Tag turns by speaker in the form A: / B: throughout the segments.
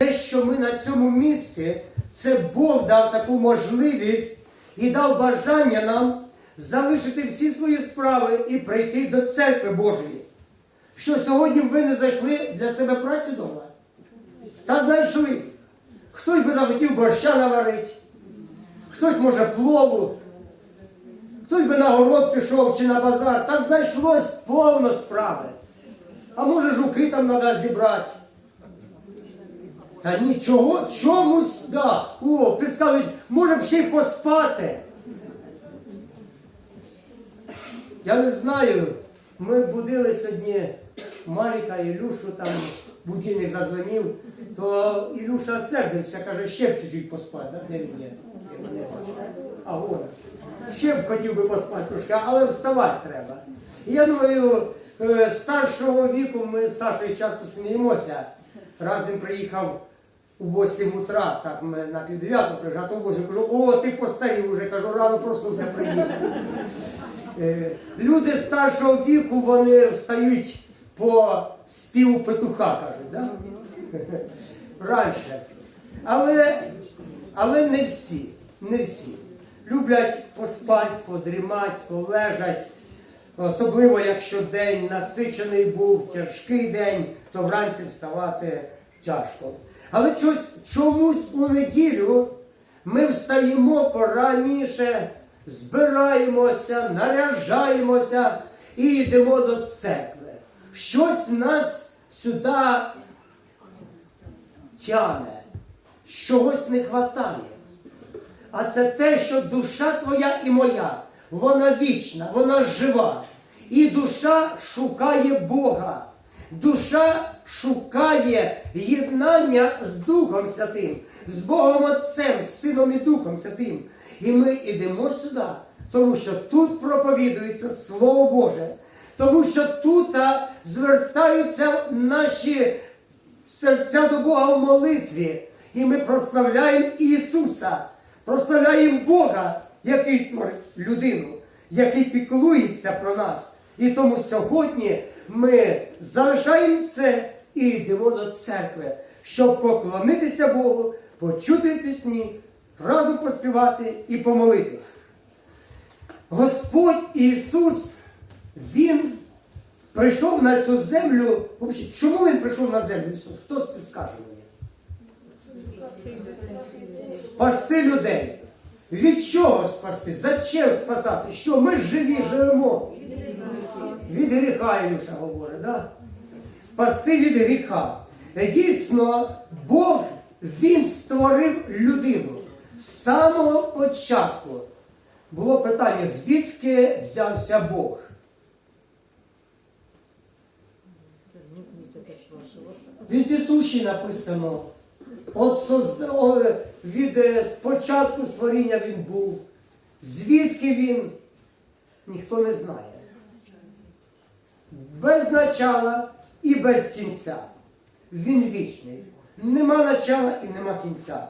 A: Те, що ми на цьому місці, це Бог дав таку можливість і дав бажання нам залишити всі свої справи і прийти до церкви Божої. Що сьогодні ви не зайшли для себе праці дома? Та знайшли. Хтось би захотів борща наварити, хтось може плову, хтось би на город пішов чи на базар. Так знайшлось повно справи. А може жуки там треба зібрати. Та нічого, чомусь, да. О, підказують, може б ще й поспати. Я не знаю, ми будили сьогодні Маріка, Ілюшу, там будильник зазвонив, то Ілюша сердився, каже, ще б чуть-чуть поспати. Де він є? А вон. Ще б хотів би поспати трошки, але вставати треба. Я думаю, е, старшого віку ми з Сашою часто сміємося. Раз він приїхав у 8 утра, так ми на пів дев'ятого приїжджав, то у 8 кажу, о, ти постарів уже, кажу, рано проснувся приїхав. Е, Люди старшого віку вони встають по співу петуха, кажуть, да? раніше. Але, але не всі, не всі. Люблять поспати, подрімати, полежать. Особливо, якщо день насичений був, тяжкий день, то вранці вставати тяжко. Але чомусь у неділю ми встаємо пораніше, збираємося, наряжаємося і йдемо до церкви. Щось нас сюди тяне, чогось не вистачає. А це те, що душа твоя і моя, вона вічна, вона жива. І душа шукає Бога. Душа шукає єднання з Духом Святим, з Богом Отцем, з Сином і Духом Святим. І ми йдемо сюди, тому що тут проповідується Слово Боже, тому що тут звертаються наші серця до Бога в молитві. І ми прославляємо Ісуса, прославляємо Бога, який створив людину, який піклується про нас. І тому сьогодні ми залишаємо все і йдемо до церкви, щоб поклонитися Богу, почути пісні, разом поспівати і помолитись. Господь Ісус, Він прийшов на цю землю. Чому Він прийшов на землю Ісус? Хто скаже мені? Спасти людей. Від чого спасти? Зачем спасати? Що ми живі живемо? Від гріха, Ілюша говорить, да? Спасти від гріха. Е, Дійсно, Бог Він створив людину. З самого початку було питання, звідки взявся Бог? Віздісуші написано. От від е, спочатку створіння він був. Звідки він? Ніхто не знає. Без начала і без кінця. Він вічний. Нема начала і нема кінця.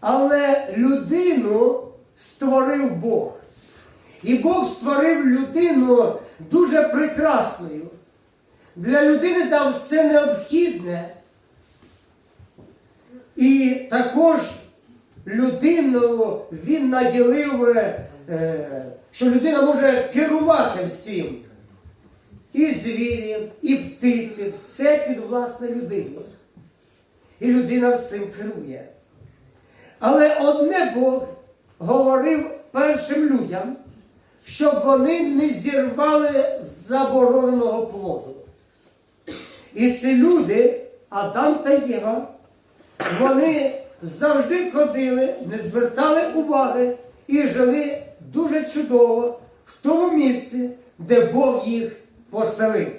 A: Але людину створив Бог. І Бог створив людину дуже прекрасною. Для людини дав все необхідне. І також людину він наділив, е, що людина може керувати всім. І звірів, і птиці, все під власне людину. І людина всім керує. Але одне Бог говорив першим людям, щоб вони не зірвали забороненого плоду. І ці люди, Адам та Єва, вони завжди ходили, не звертали уваги і жили дуже чудово в тому місці, де Бог їх поселив.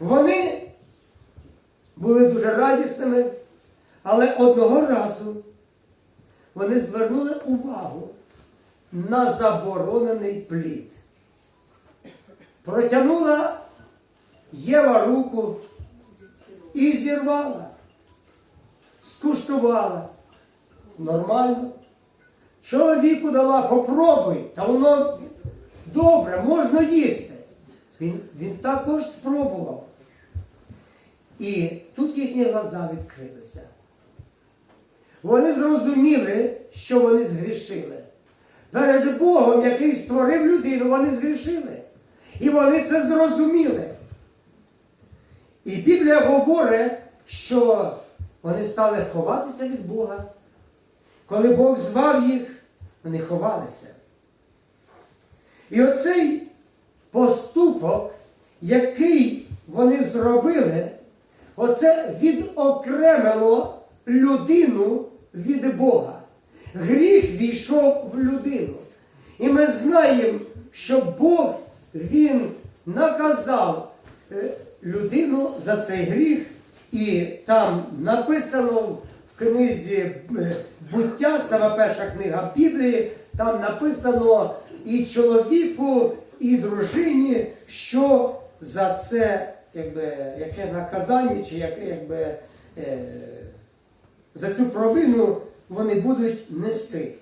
A: Вони були дуже радісними, але одного разу вони звернули увагу на заборонений плід. Протягнула Єва руку і зірвала скуштувала. Нормально. Чоловіку дала, попробуй, та воно добре, можна їсти. Він, він також спробував. І тут їхні глаза відкрилися. Вони зрозуміли, що вони згрішили. Перед Богом, який створив людину, вони згрішили. І вони це зрозуміли. І Біблія говорить, що вони стали ховатися від Бога. Коли Бог звав їх, вони ховалися. І оцей поступок, який вони зробили, оце відокремило людину від Бога. Гріх війшов в людину. І ми знаємо, що Бог Він наказав е, людину за цей гріх, і там написано в книзі е, буття, сама перша книга Біблії, там написано і чоловіку, і дружині, що за це якби, яке наказання, чи яке якби. Е, за цю провину вони будуть нести.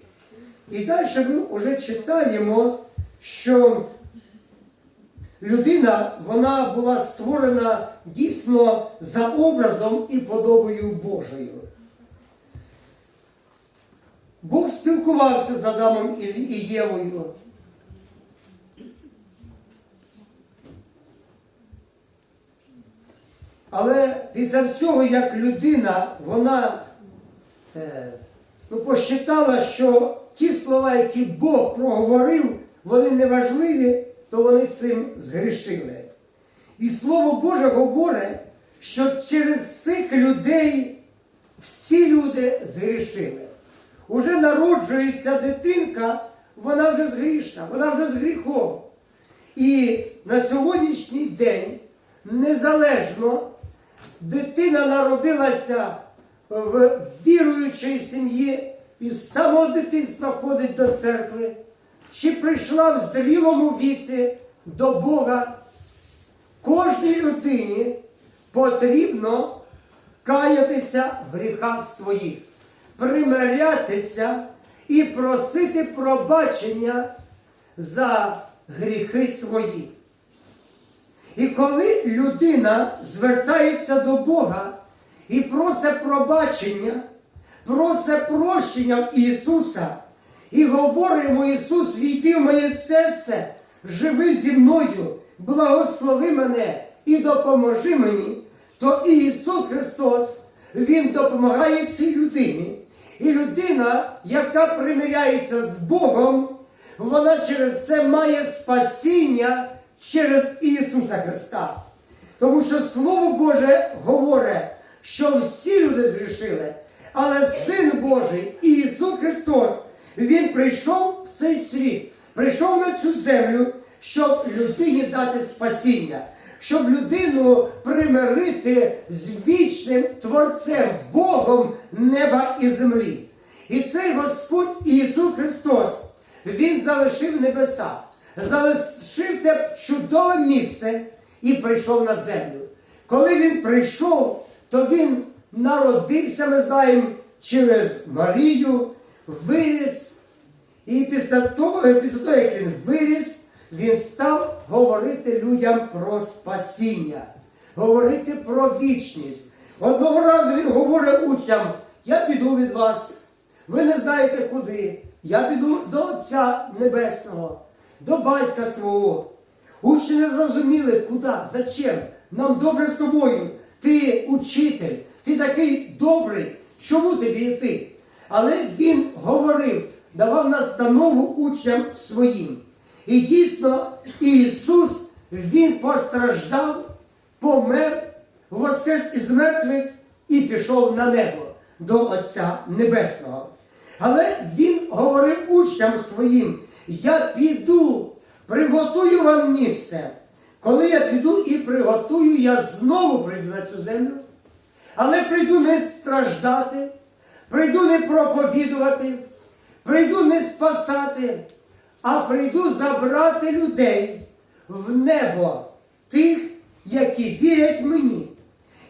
A: І далі ми вже читаємо, що людина вона була створена дійсно за образом і подобою Божою. Бог спілкувався з Адамом і Євою. Але після всього, як людина, вона е, ну, посчитала, що ті слова, які Бог проговорив, вони не важливі, то вони цим згрішили. І Слово Боже говорить, що через цих людей всі люди згрішили. Уже народжується дитинка, вона вже згрішна, вона вже з гріхом. І на сьогоднішній день незалежно дитина народилася в віруючій сім'ї і з самого дитинства ходить до церкви, чи прийшла в зрілому віці до Бога, кожній людині потрібно каятися в гріхах своїх, примирятися і просити пробачення за гріхи свої. І коли людина звертається до Бога і просить пробачення, просить прощення Ісуса і говорить йому Ісус, війди в моє серце, живи зі мною, благослови мене і допоможи мені, то Ісус Христос, Він допомагає цій людині. І людина, яка примиряється з Богом, вона через це має спасіння через Ісуса Христа. Тому що Слово Боже говорить, що всі люди згрішили, але Син Божий Ісус Христос, Він прийшов в цей світ, прийшов на цю землю, щоб людині дати спасіння, щоб людину примирити з вічним Творцем, Богом неба і землі. І цей Господь Ісус Христос, Він залишив небеса залишив те чудове місце і прийшов на землю. Коли він прийшов, то він народився, ми знаємо, через Марію, виріс. І після того, після того, як він виріс, він став говорити людям про спасіння, говорити про вічність. Одного разу він говорить учням, я піду від вас, ви не знаєте куди. Я піду до Отця Небесного до батька свого. Учні не зрозуміли, куди, зачем. Нам добре з тобою. Ти учитель, ти такий добрий. Чому тобі йти? Але він говорив, давав настанову учням своїм. І дійсно, Ісус, Він постраждав, помер, воскрес із мертвих і пішов на небо до Отця Небесного. Але Він говорив учням своїм, я піду, приготую вам місце. Коли я піду і приготую, я знову прийду на цю землю. Але прийду не страждати, прийду не проповідувати, прийду не спасати, а прийду забрати людей в небо тих, які вірять мені,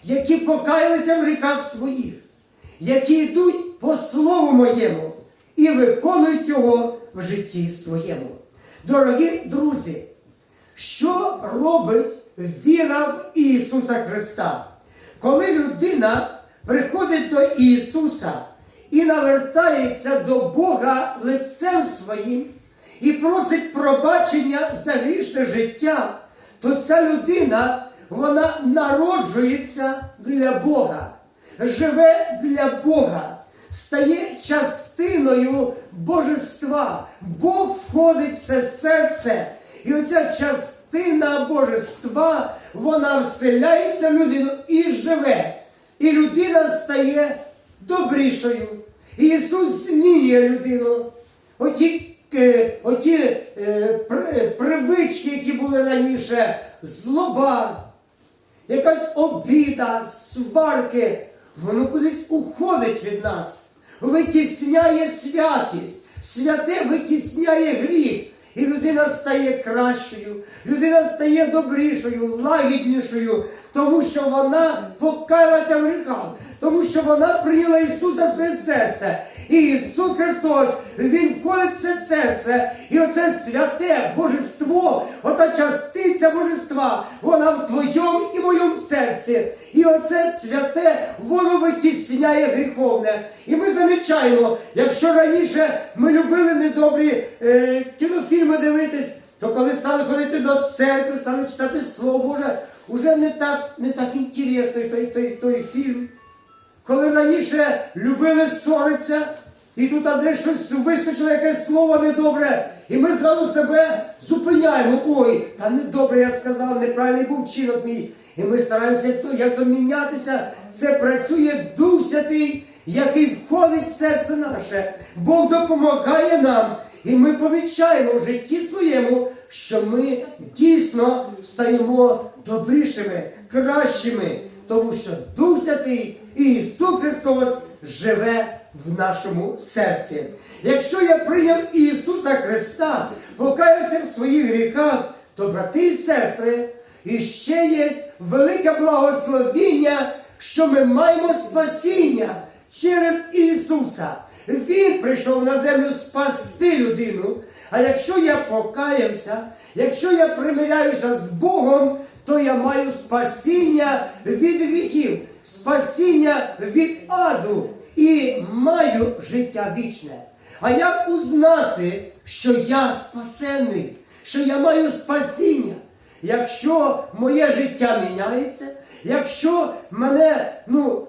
A: які покаялися в ріках своїх, які йдуть по слову моєму і виконують його в житті своєму. Дорогі друзі, що робить віра в Ісуса Христа? Коли людина приходить до Ісуса і навертається до Бога лицем своїм і просить пробачення за грішне життя, то ця людина вона народжується для Бога, живе для Бога, стає частиною божества. Бог входить в це серце, і оця частина божества, вона вселяється в людину і живе. І людина стає добрішою. І Ісус змінює людину. Оті, е, оті е, при- привички, які були раніше, злоба, якась обіда, сварки, воно кудись уходить від нас, витісняє святість, святе витісняє гріх. І людина стає кращою, людина стає добрішою, лагіднішою, тому що вона покаялася в гріхах, тому що вона прийняла Ісуса своє серце. І Ісус Христос, Він входить в це серце, і оце святе божество, ота частиця божества, вона в твоєму і моєму серці. І оце святе, воно витісняє гріховне. І ми замічаємо, якщо раніше ми любили недобрі е, кінофільми дивитись, то коли стали ходити до церкви, стали читати Слово Боже, уже не так, не так інтересний той, той, той фільм. Коли раніше любили ссоритися, і тут десь щось вискочило якесь слово недобре, і ми зразу себе зупиняємо. Ой, та недобре я сказав, неправильний був вчинок мій. І ми стараємося як то мінятися. Це працює Дух Святий, який входить в серце наше. Бог допомагає нам. І ми помічаємо в житті своєму, що ми дійсно стаємо добрішими, кращими, тому що Дух Святий і Ісус Христос живе в нашому серці. Якщо я прийняв Ісуса Христа, покаявся в своїх гріхах, то, брати і сестри, і ще є велике благословіння, що ми маємо спасіння через Ісуса. Він прийшов на землю спасти людину. А якщо я покаявся, якщо я примиряюся з Богом, то я маю спасіння від гріхів, спасіння від аду і маю життя вічне. А як узнати, що я спасений, що я маю спасіння? Якщо моє життя міняється, якщо мене, ну,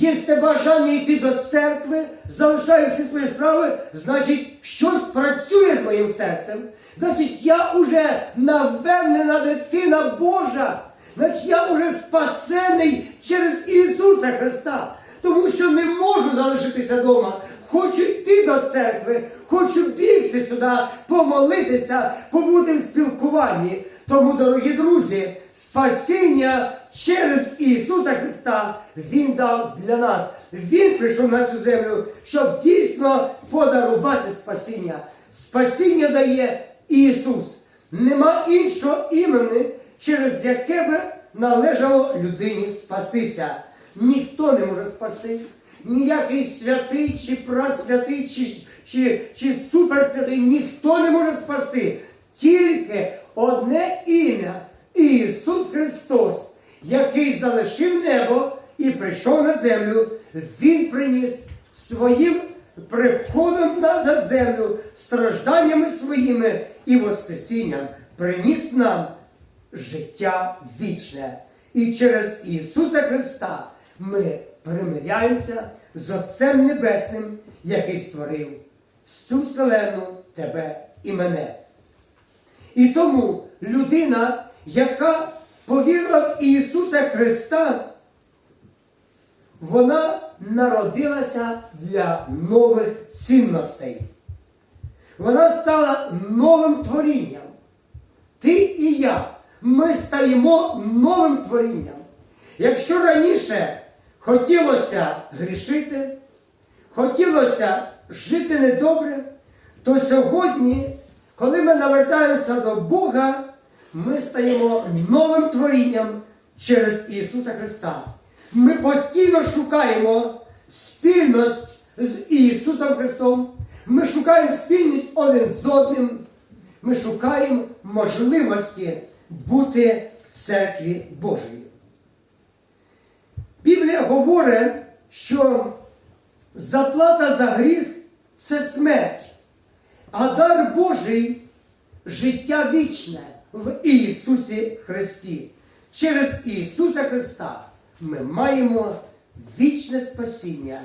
A: Є те бажання йти до церкви, залишаю всі свої справи, значить, щось працює з моїм серцем. Значить, я уже навернена дитина Божа. Значить, я уже спасений через Ісуса Христа. Тому що не можу залишитися вдома. Хочу йти до церкви, хочу бігти сюди, помолитися, побути в спілкуванні. Тому, дорогі друзі, спасіння через Ісуса Христа Він дав для нас. Він прийшов на цю землю, щоб дійсно подарувати спасіння. Спасіння дає Ісус. Нема іншого імени, через яке би належало людині спастися. Ніхто не може спасти. Ніякий святий, чи прасвятий, чи, чи, чи суперсвятий, ніхто не може спасти. Тільки одне ім'я Ісус Христос, який залишив небо і прийшов на землю, Він приніс своїм приходом на, на землю, стражданнями своїми і Воскресінням, приніс нам життя вічне. І через Ісуса Христа ми примиряємося з Отцем Небесним, який створив всю вселену тебе і мене. І тому людина, яка повірила в Ісуса Христа, вона народилася для нових цінностей. Вона стала новим творінням. Ти і я, ми стаємо новим творінням. Якщо раніше хотілося грішити, хотілося жити недобре, то сьогодні, коли ми навертаємося до Бога, ми стаємо новим творінням через Ісуса Христа. Ми постійно шукаємо спільність з Ісусом Христом. Ми шукаємо спільність один з одним. Ми шукаємо можливості бути в церкві Божої. Біблія говорить, що заплата за гріх це смерть, а дар Божий життя вічне в Ісусі Христі. Через Ісуса Христа ми маємо вічне спасіння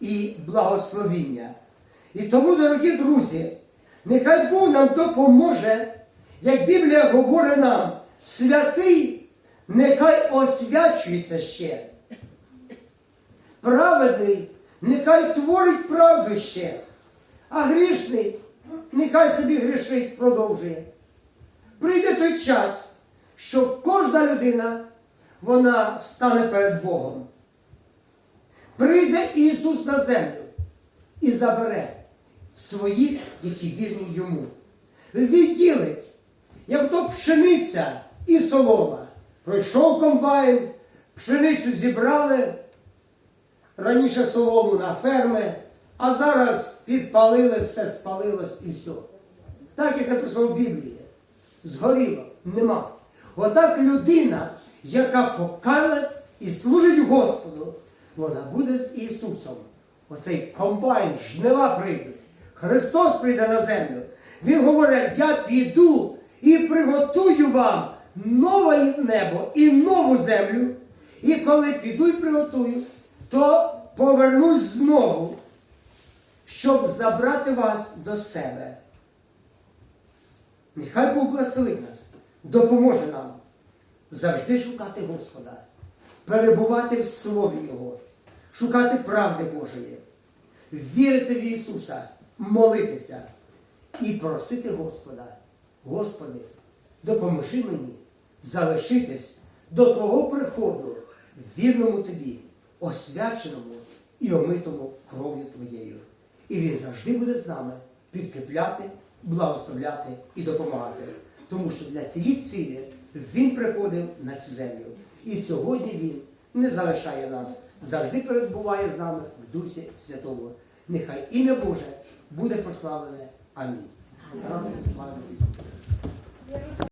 A: і благословіння. І тому, дорогі друзі, нехай Бог нам допоможе, як Біблія говорить нам, святий нехай освячується ще. Праведний нехай творить правду ще, а грішний нехай собі грішить продовжує. Прийде той час, що кожна людина вона стане перед Богом. Прийде Ісус на землю і забере своїх, які вірні йому. Відділить, як то пшениця і солома. Пройшов комбайн, пшеницю зібрали, раніше солому на ферми, а зараз підпалили, все спалилось і все. Так, як написано в Біблії. Згоріло, нема. Отак людина, яка покаялась і служить Господу, вона буде з Ісусом. Оцей комбайн, жнива прийде. Христос прийде на землю. Він говорить, я піду і приготую вам нове небо і нову землю. І коли піду і приготую, то повернусь знову, щоб забрати вас до себе. Нехай Бог благословить нас, допоможе нам завжди шукати Господа, перебувати в Слові Його, шукати правди Божої, вірити в Ісуса, молитися і просити Господа. Господи, допоможи мені залишитись до Твого приходу, вірному Тобі, освяченому і омитому кров'ю Твоєю. І Він завжди буде з нами підкріпляти, благословляти і допомагати. Тому що для цієї цілі Він приходив на цю землю. І сьогодні Він не залишає нас, завжди перебуває з нами в Дусі Святого. Нехай ім'я Боже буде прославлене. Амінь.